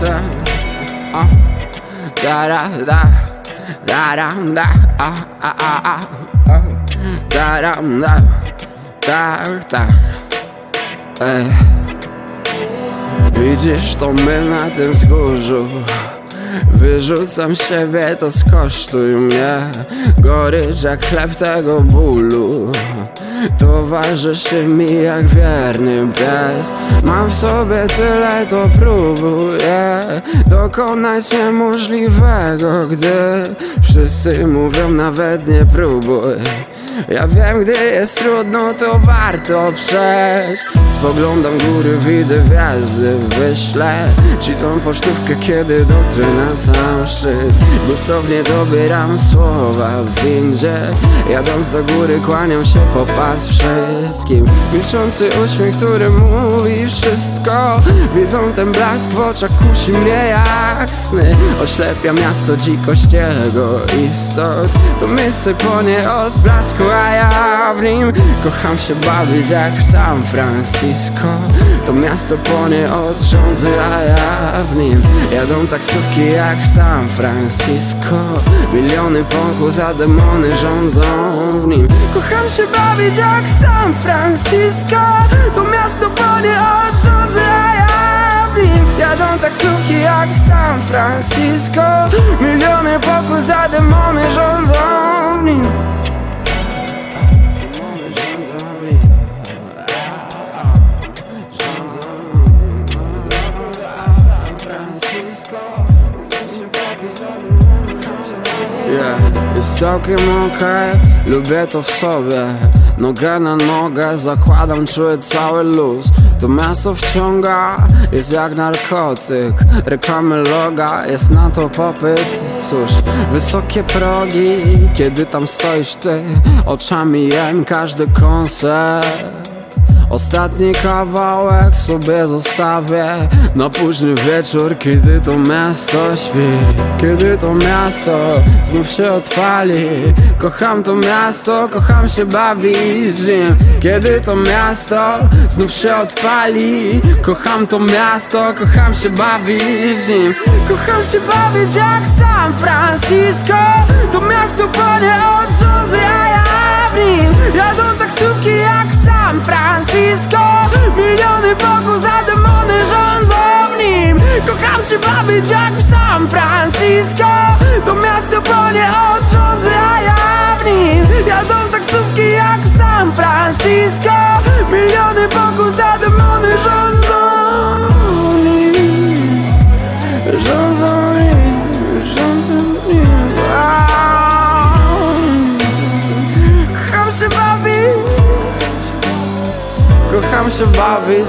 da, a, da, da, da, da, da, da, da, tak, tak, ej. Widzisz to my na tym wzgórzu Wyrzucam siebie, to skosztuj mnie. Gorycz jak chleb tego bólu. Towarzyszy mi jak wierny pies. Mam w sobie tyle, to próbuję Dokonać niemożliwego, gdy Wszyscy mówią nawet nie próbuj ja wiem, gdy jest trudno, to warto przejść. Spoglądam góry, widzę gwiazdy, wyślę Ci tą pocztówkę, kiedy dotrę na sam szczyt. Gustownie dobieram słowa w windzie. Jadąc do góry, kłaniam się po pas wszystkim. Milczący uśmiech, który mówi wszystko. Widzą ten blask w oczach, kusi mnie jak sny. Oślepia miasto dzikość jego istot. To miejsce płonie od blasku, a ja w nim Kocham się bawić jak w San Francisco. To miasto płonie od rządzy, a ja w nim Jadą taksówki jak w San Francisco. Miliony pokus, a demony rządzą w nim. Kocham się bawić jak w San Francisco. To miasto płonie od rządzy, a ja w nim Jadą taksówki jak w San Francisco. Miliony pokus, a demony rządzą w nim Yeah, jest całkiem okej, lubię to w sobie. Nogę na nogę, zakładam, czuję cały luz. To miasto wciąga, jest jak narkotyk. Reklamy loga, jest na to popyt. Cóż, wysokie progi, kiedy tam stoisz ty Oczami jem każdy koncert Ostatni kawałek sobie zostawię Na późny wieczór, kiedy to miasto śpi. Kiedy to miasto znów się odpali. Kocham to miasto, kocham się bawić nim. Kiedy to miasto znów się odpali. Kocham to miasto, kocham się bawić nim. Kocham się bawić jak San Francisco. To miasto płonie bawić jak w San Francisco To miasto płonie od rządzy, a ja w nim. Jadą taksówki jak w San Francisco. Miliony boków za demony rządzą nim Rządzą nim, rządzą nim Kocham się bawić. Kocham się bawić